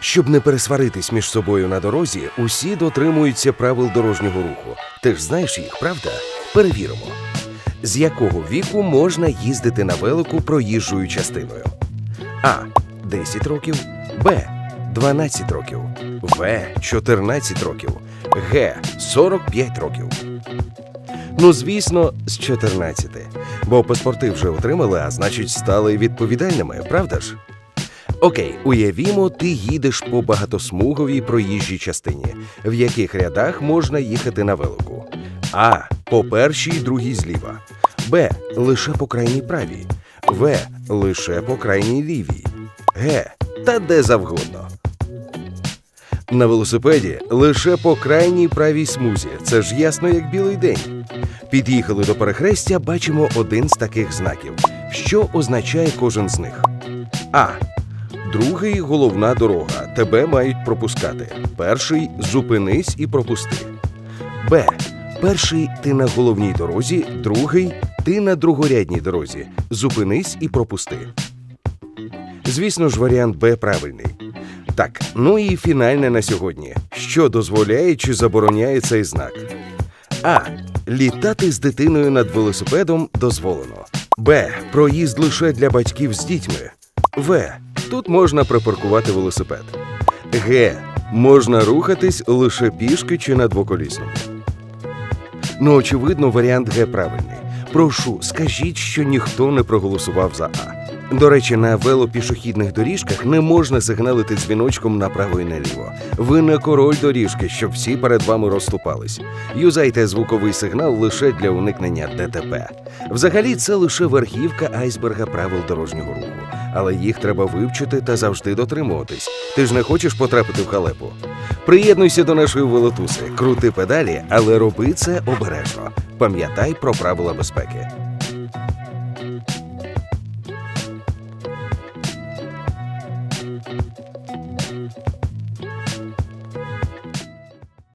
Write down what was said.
Щоб не пересваритись між собою на дорозі, усі дотримуються правил дорожнього руху. Ти ж знаєш їх, правда? Перевіримо. З якого віку можна їздити на велику проїжджою частиною? А. 10 років, Б. 12 років, В. 14 років, Г. 45 років. Ну, звісно, з 14. Бо паспорти вже отримали, а значить, стали відповідальними, правда ж? Окей, уявімо, ти їдеш по багатосмуговій проїжджій частині, в яких рядах можна їхати на велику. А. По першій другій зліва. Б. Лише по крайній правій. В. Лише по крайній лівій. Г. Та де завгодно. На велосипеді лише по крайній правій смузі. Це ж ясно, як білий день. Під'їхали до перехрестя, бачимо один з таких знаків. Що означає кожен з них? А. Другий головна дорога. Тебе мають пропускати. Перший зупинись і пропусти. Б. Перший ти на головній дорозі, другий ти на другорядній дорозі. Зупинись і пропусти. Звісно ж, варіант Б правильний. Так, ну і фінальне на сьогодні. Що дозволяє чи забороняє цей знак? А. Літати з дитиною над велосипедом дозволено. Б. Проїзд лише для батьків з дітьми. В. Тут можна припаркувати велосипед. Г. Можна рухатись лише пішки чи на двоколісному. Ну, очевидно, варіант Г правильний. Прошу, скажіть, що ніхто не проголосував за А. До речі, на велопішохідних доріжках не можна сигналити дзвіночком направо і наліво. Ви не король доріжки, щоб всі перед вами розступались. Юзайте звуковий сигнал лише для уникнення ДТП. Взагалі, це лише верхівка айсберга правил дорожнього руху, але їх треба вивчити та завжди дотримуватись. Ти ж не хочеш потрапити в халепу. Приєднуйся до нашої велотуси, крути педалі, але роби це обережно. Пам'ятай про правила безпеки.